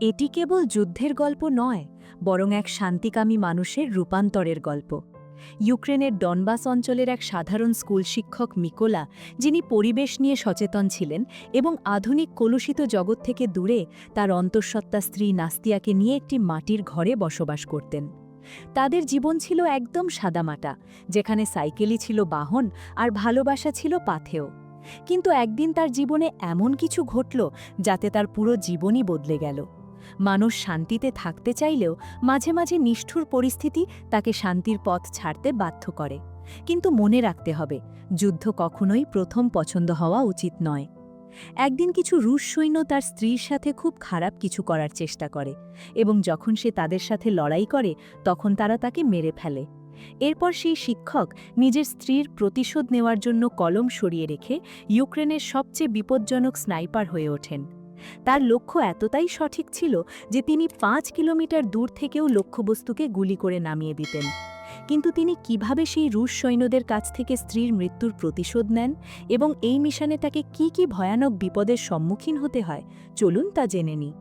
এটি কেবল যুদ্ধের গল্প নয়, বরং এক শান্তিকামী মানুষের রূপান্তরের গল্প। ইউক্রেনের ডনবাস অঞ্চলের এক সাধারণ স্কুল শিক্ষক মিকোলা, যিনি পরিবেশ নিয়ে সচেতন ছিলেন এবং আধুনিক কলুষিত জগৎ থেকে দূরে তার অন্তঃসত্ত্বা স্ত্রী নাস্তিয়াকে নিয়ে একটি মাটির ঘরে বসবাস করতেন। তাদের জীবন ছিল একদম সাদামাটা, যেখানে সাইকেলই ছিল বাহন আর ভালোবাসা ছিল পাথেও কিন্তু একদিন তার জীবনে এমন কিছু ঘটল, যাতে তার পুরো জীবনই বদলে গেল। মানুষ শান্তিতে থাকতে চাইলেও মাঝে মাঝে নিষ্ঠুর পরিস্থিতি তাকে শান্তির পথ ছাড়তে বাধ্য করে। কিন্তু মনে রাখতে হবে, যুদ্ধ কখনোই প্রথম পছন্দ হওয়া উচিত নয়। একদিন কিছু রুশ সৈন্য তার স্ত্রীর সাথে খুব খারাপ কিছু করার চেষ্টা করে এবং যখন সে তাদের সাথে লড়াই করে, তখন তারা তাকে মেরে ফেলে। এরপর সেই শিক্ষক নিজের স্ত্রীর প্রতিশোধ নেওয়ার জন্য কলম সরিয়ে রেখে ইউক্রেনের সবচেয়ে বিপজ্জনক স্নাইপার হয়ে ওঠেন। তার লক্ষ্য এতটাই সঠিক ছিল যে তিনি পাঁচ কিলোমিটার দূর থেকেও লক্ষ্যবস্তুকে গুলি করে নামিয়ে দিতেন। কিন্তু তিনি কীভাবে সেই রুশ সৈন্যদের কাছ থেকে স্ত্রীর মৃত্যুর প্রতিশোধ নেন এবং এই মিশনে তাকে কি কি ভয়ানক বিপদের সম্মুখীন হতে হয়, চলুন তা জেনে নিই।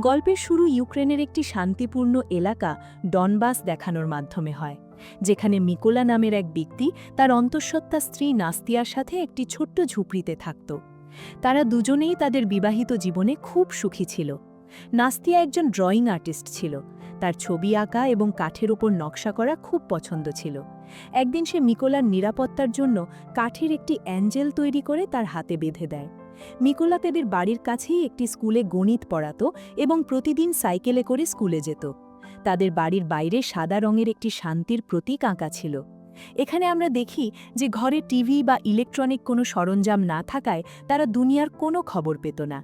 গল্পের শুরু ইউক্রেনের একটি শান্তিপূর্ণ এলাকা ডনবাস দেখানোর মাধ্যমে হয়, যেখানে মিকোলা নামের এক ব্যক্তি তার অন্তঃসত্ত্বা স্ত্রী নাস্তিয়ার সাথে একটি ছোট্ট ঝুপড়িতে থাকত। তারা দুজনেই তাদের বিবাহিত জীবনে খুব সুখী ছিল। নাস্তিয়া একজন ড্রয়িং আর্টিস্ট ছিল। তার ছবি আঁকা এবং কাঠের ওপর নকশা করা খুব পছন্দ ছিল। একদিন সে মিকোলার নিরাপত্তার জন্য কাঠের একটি অ্যাঞ্জেল তৈরি করে তার হাতে বেঁধে দেয়। মিকোলা তাদের বাড়ির কাছেই একটি স্কুলে গণিত পড়াতো এবং প্রতিদিন সাইকেলে করে স্কুলে যেত। তাদের বাড়ির বাইরে সাদা রঙের একটি শান্তির প্রতীক আঁকা ছিল। এখানে আমরা দেখি যে ঘরে টিভি বা ইলেকট্রনিক কোনো সরঞ্জাম না থাকায় তারা দুনিয়ার কোনো খবর পেত না।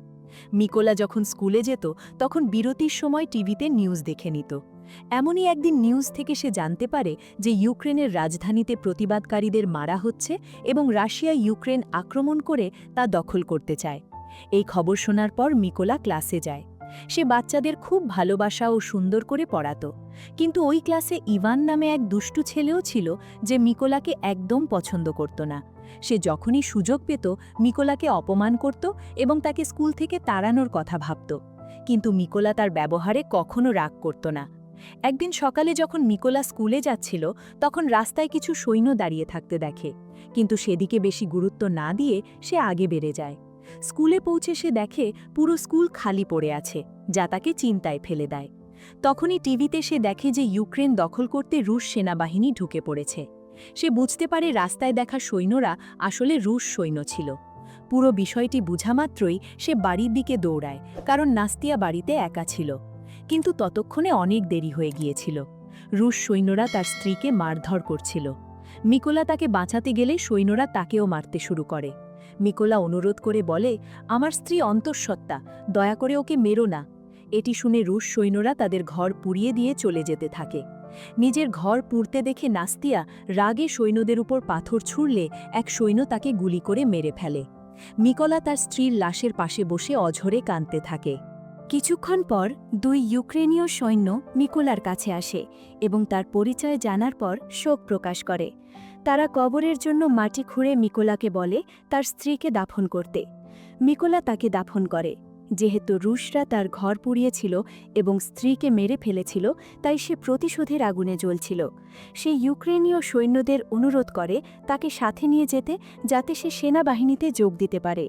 মিকোলা যখন স্কুলে যেত, তখন বিরতির সময় টিভিতে নিউজ দেখে নিত। এমনই একদিন নিউজ থেকে সে জানতে পারে যে ইউক্রেনের রাজধানীতে প্রতিবাদকারীদের মারা হচ্ছে এবং রাশিয়া ইউক্রেন আক্রমণ করে তা দখল করতে চায়। এই খবর শোনার পর মিকোলা ক্লাসে যায়। সে বাচ্চাদের খুব ভালোবাসা ও সুন্দর করে পড়াতো। কিন্তু ওই ক্লাসে ইভান নামে এক দুষ্টু ছেলেও ছিল যে মিকোলাকে একদম পছন্দ করত না। সে যখনই সুযোগ পেত, মিকোলাকে অপমান করত এবং তাকে স্কুল থেকে তাড়ানোর কথা ভাবত। কিন্তু মিকোলা তার ব্যবহারে কখনো রাগ করত না। একদিন সকালে যখন মিকোলা স্কুলে যাচ্ছিল, তখন রাস্তায় কিছু সৈন্য দাঁড়িয়ে থাকতে দেখে। কিন্তু সেদিকে বেশি গুরুত্ব না দিয়ে সে আগে বেড়ে যায়। স্কুলে পৌঁছে সে দেখে পুরো স্কুল খালি পড়ে আছে, যা তাকে চিন্তায় ফেলে দেয়। তখনই টিভিতে সে দেখে যে ইউক্রেন দখল করতে রুশ সেনাবাহিনী ঢুকে পড়েছে। সে বুঝতে পারে রাস্তায় দেখা সৈন্যরা আসলে রুশ সৈন্য ছিল। পুরো বিষয়টি বুঝামাত্রই সে বাড়ির দিকে দৌড়ায়, কারণ নাস্তিয়া বাড়িতে একা ছিল। কিন্তু ততক্ষণে অনেক দেরি হয়ে গিয়েছিল। রুশ সৈন্যরা তার স্ত্রীকে মারধর করছিল। মিকোলা তাকে বাঁচাতে গেলে সৈন্যরা তাকেও মারতে শুরু করে। মিকোলা অনুরোধ করে বলে, আমার স্ত্রী অন্তঃসত্ত্বা, দয়া করে ওকে মেরো না। এটি শুনে রুশ সৈন্যরা তাদের ঘর পুড়িয়ে দিয়ে চলে যেতে থাকে। নিজের ঘর পুড়তে দেখে নাস্তিয়া রাগে সৈন্যদের উপর পাথর ছুঁড়লে এক সৈন্য তাকে গুলি করে মেরে ফেলে। মিকোলা তার স্ত্রীর লাশের পাশে বসে অঝরে কাঁদতে থাকে। কিছুক্ষণ পর দুই ইউক্রেনীয় সৈন্য মিকোলার কাছে আসে এবং তার পরিচয় জানার পর শোক প্রকাশ করে। তারা কবরের জন্য মাটি খুঁড়ে মিকোলাকে বলে তার স্ত্রীকে দাফন করতে। মিকোলা তাকে দাফন করে। যেহেতু রুশরা তার ঘর পুড়িয়েছিল এবং স্ত্রীকে মেরে ফেলেছিল, তাই সে প্রতিশোধের আগুনে জ্বলছিল। সে ইউক্রেনীয় সৈন্যদের অনুরোধ করে তাকে সাথে নিয়ে যেতে, যাতে সে সেনাবাহিনীতে যোগ দিতে পারে।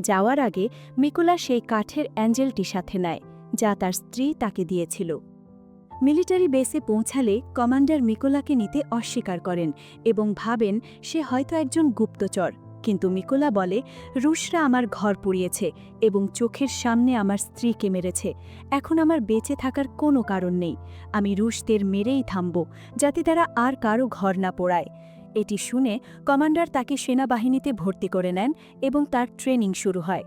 যাওয়ার আগে মিকোলা সেই কাঠের অ্যাঞ্জেলটি সাথে নেয়, যা তার স্ত্রী তাকে দিয়েছিল। মিলিটারি বেসে পৌঁছালে কমান্ডার মিকোলাকে নিতে অস্বীকার করেন এবং ভাবেন সে হয়তো একজন গুপ্তচর। কিন্তু মিকোলা বলে, রুশরা আমার ঘর পুড়িয়েছে এবং চোখের সামনে আমার স্ত্রীকে মেরেছে। এখন আমার বেঁচে থাকার কোনো কারণ নেই। আমি রুশদের মেরেই থামব, যাতে তারা আর কারও ঘর না পোড়ায়। এটি শুনে কমান্ডার তাকে সেনাবাহিনীতে ভর্তি করে নেন এবং তার ট্রেনিং শুরু হয়।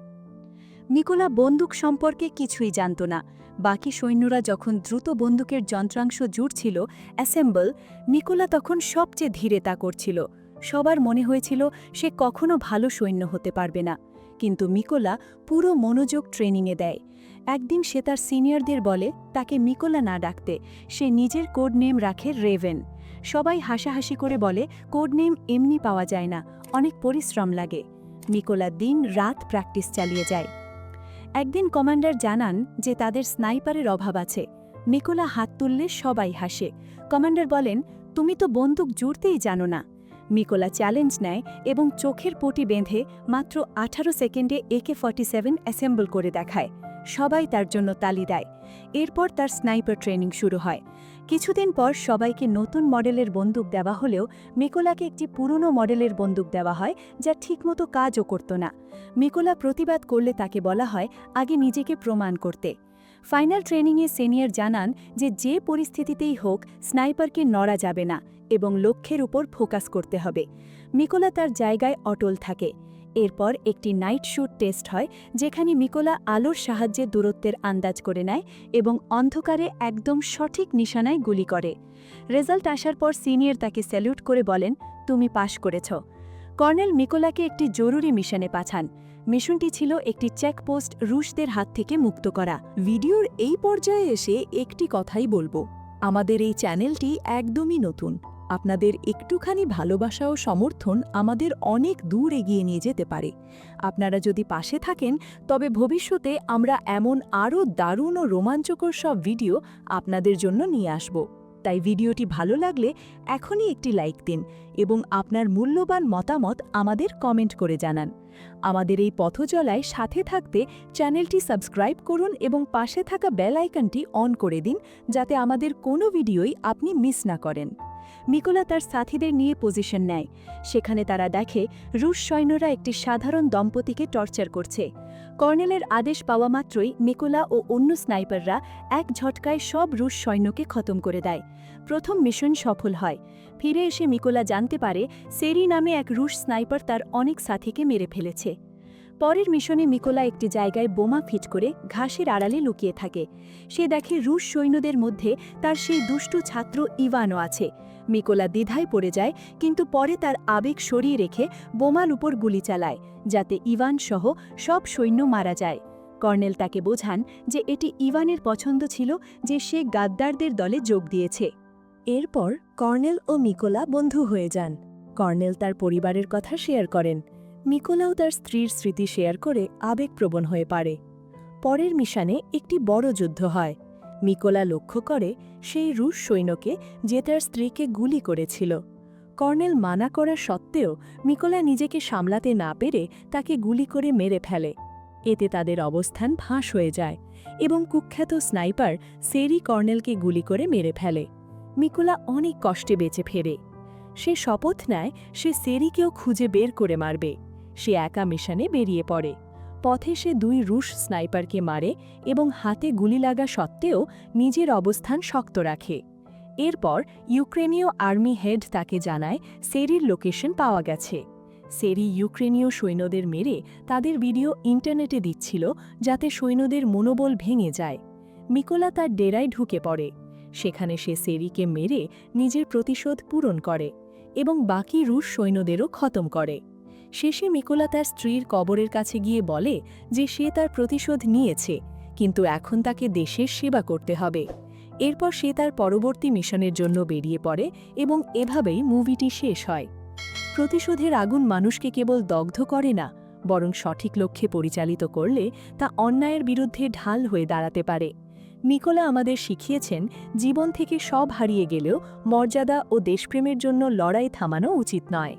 নিকোলা বন্দুক সম্পর্কে কিছুই জানত না। বাকি সৈন্যরা যখন দ্রুত বন্দুকের যন্ত্রাংশ জুড়ছিল, অ্যাসেম্বল, নিকোলা তখন সবচেয়ে ধীরে তা করছিল। সবার মনে হয়েছিল সে কখনো ভালো সৈন্য হতে পারবে না। কিন্তু মিকোলা পুরো মনোযোগ ট্রেনিংয়ে দেয়। একদিন সে তার সিনিয়রদের বলে, তাকে মিকোলা না ডাকতে। সে নিজের কোড নেম রাখে রেভেন। সবাই হাসাহাসি করে বলে কোড নেম এমনি পাওয়া যায় না, অনেক পরিশ্রম লাগে। মিকোলা দিন রাত প্র্যাকটিস চালিয়ে যায়। একদিন কমান্ডার জানান যে তাদের স্নাইপারের অভাব আছে। মিকোলা হাত তুললে সবাই হাসে। কমান্ডার বলেন, তুমি তো বন্দুক জুড়তেই জানো না। মিকোলা চ্যালেঞ্জ নেয় এবং চোখের পটি বেঁধে মাত্র আঠারো সেকেন্ডে একে ফর্টি সেভেন অ্যাসেম্বল করে দেখায়। সবাই তার জন্য তালি দেয়। এরপর তার স্নাইপার ট্রেনিং শুরু হয়। কিছুদিন পর সবাইকে নতুন মডেলের বন্দুক দেওয়া হলেও মিকোলাকে একটি পুরনো মডেলের বন্দুক দেওয়া হয়, যা ঠিকমতো কাজও করত না। মিকোলা প্রতিবাদ করলে তাকে বলা হয়, আগে নিজেকে প্রমাণ করতে। ফাইনাল ট্রেনিংয়ে সিনিয়র জানান যে যে পরিস্থিতিতেই হোক, স্নাইপারকে নড়া যাবে না এবং লক্ষ্যের উপর ফোকাস করতে হবে। মিকোলা তার জায়গায় অটল থাকে। এরপর একটি নাইট শ্যুট টেস্ট হয়, যেখানে মিকোলা আলোর সাহায্যে দূরত্বের আন্দাজ করে নেয় এবং অন্ধকারে একদম সঠিক নিশানায় গুলি করে। রেজাল্ট আসার পর সিনিয়র তাকে স্যালুট করে বলেন, তুমি পাশ করেছ। কর্নেল মিকোলাকে একটি জরুরি মিশনে পাঠান। মিশনটি ছিল একটি চেকপোস্ট রুশদের হাত থেকে মুক্ত করা। ভিডিওর এই পর্যায়ে এসে একটি কথাই বলব, আমাদের এই চ্যানেলটি একদমই নতুন। আপনাদের একটুখানি ভালোবাসা ও সমর্থন আমাদের অনেক দূর এগিয়ে নিয়ে যেতে পারে। আপনারা যদি পাশে থাকেন, তবে ভবিষ্যতে আমরা এমন আরও দারুণ ও রোমাঞ্চকর সব ভিডিও আপনাদের জন্য নিয়ে আসব। তাই ভিডিওটি ভালো লাগলে এখনই একটি লাইক দিন এবং আপনার মূল্যবান মতামত আমাদের কমেন্ট করে জানান। আমাদের এই পথচলায় সাথে থাকতে চ্যানেলটি সাবস্ক্রাইব করুন এবং পাশে থাকা বেল আইকনটি অন করে দিন, যাতে আমাদের কোনো ভিডিওই আপনি মিস না করেন। মিকোলা তার সাথীদের নিয়ে পজিশন নেয়। সেখানে তারা দেখে রুশ সৈন্যরা একটি সাধারণ দম্পতিকে টর্চার করছে। কর্নেলের আদেশ পাওয়া মাত্রই মিকোলা ও অন্য স্নাইপাররা এক ঝটকায় সব রুশ সৈন্যকে খতম করে দেয়। প্রথম মিশন সফল হয়। ফিরে এসে মিকোলা জানতে পারে সেরি নামে এক রুশ স্নাইপার তার অনেক সাথীকে মেরে ফেলেছে। পরের মিশনে মিকোলা একটি জায়গায় বোমা ফিট করে ঘাসের আড়ালে লুকিয়ে থাকে। সে দেখে রুশ সৈন্যদের মধ্যে তার সেই দুষ্টু ছাত্র ইভানও আছে। মিকোলা দ্বিধায় পড়ে যায়, কিন্তু পরে তার আবেগ সরিয়ে রেখে বোমার উপর গুলি চালায়, যাতে ইভান সহ সব সৈন্য মারা যায়। কর্নেল তাকে বোঝান যে এটি ইভানের পছন্দ ছিল যে সে গাদ্দারদের দলে যোগ দিয়েছে। এরপর কর্নেল ও মিকোলা বন্ধু হয়ে যান। কর্নেল তার পরিবারের কথা শেয়ার করেন। মিকোলাও তার স্ত্রীর স্মৃতি শেয়ার করে আবেগপ্রবণ হয়ে পারে। পরের মিশনে একটি বড় যুদ্ধ হয়। মিকোলা লক্ষ্য করে সেই রুশ সৈন্যকে যে তার স্ত্রীকে গুলি করেছিল। কর্নেল মানা করা সত্ত্বেও মিকোলা নিজেকে সামলাতে না পেরে তাকে গুলি করে মেরে ফেলে। এতে তাদের অবস্থান ফাঁস হয়ে যায় এবং কুখ্যাত স্নাইপার সেরি কর্নেলকে গুলি করে মেরে ফেলে। মিকোলা অনেক কষ্টে বেঁচে ফেরে। সে শপথ নেয়, সে সেরিকেও খুঁজে বের করে মারবে। সে একা মিশনে বেরিয়ে পড়ে। পথে সে দুই রুশ স্নাইপারকে মারে এবং হাতে গুলি লাগা সত্ত্বেও নিজের অবস্থান শক্ত রাখে। এরপর ইউক্রেনীয় আর্মি হেড তাকে জানায় সেরির লোকেশন পাওয়া গেছে। সেরি ইউক্রেনীয় সৈন্যদের মেরে তাদের ভিডিও ইন্টারনেটে দিচ্ছিল যাতে সৈন্যদের মনোবল ভেঙে যায়। মিকোলা তার ডেরায় ঢুকে পড়ে। সেখানে সে সেরিকে মেরে নিজের প্রতিশোধ পূরণ করে এবং বাকি রুশ সৈন্যদেরও খতম করে। শেষে মিকোলা তার স্ত্রীর কবরের কাছে গিয়ে বলে যে সে তার প্রতিশোধ নিয়েছে, কিন্তু এখন তাকে দেশের সেবা করতে হবে। এরপর সে তার পরবর্তী মিশনের জন্য বেরিয়ে পড়ে এবং এভাবেই মুভিটি শেষ হয়। প্রতিশোধের আগুন মানুষকে কেবল দগ্ধ করে না, বরং সঠিক লক্ষ্যে পরিচালিত করলে তা অন্যায়ের বিরুদ্ধে ঢাল হয়ে দাঁড়াতে পারে। নিকোলা আমাদের শিখিয়েছেন, জীবন থেকে সব হারিয়ে গেলেও মর্যাদা ও দেশপ্রেমের জন্য লড়াই থামানো উচিত নয়।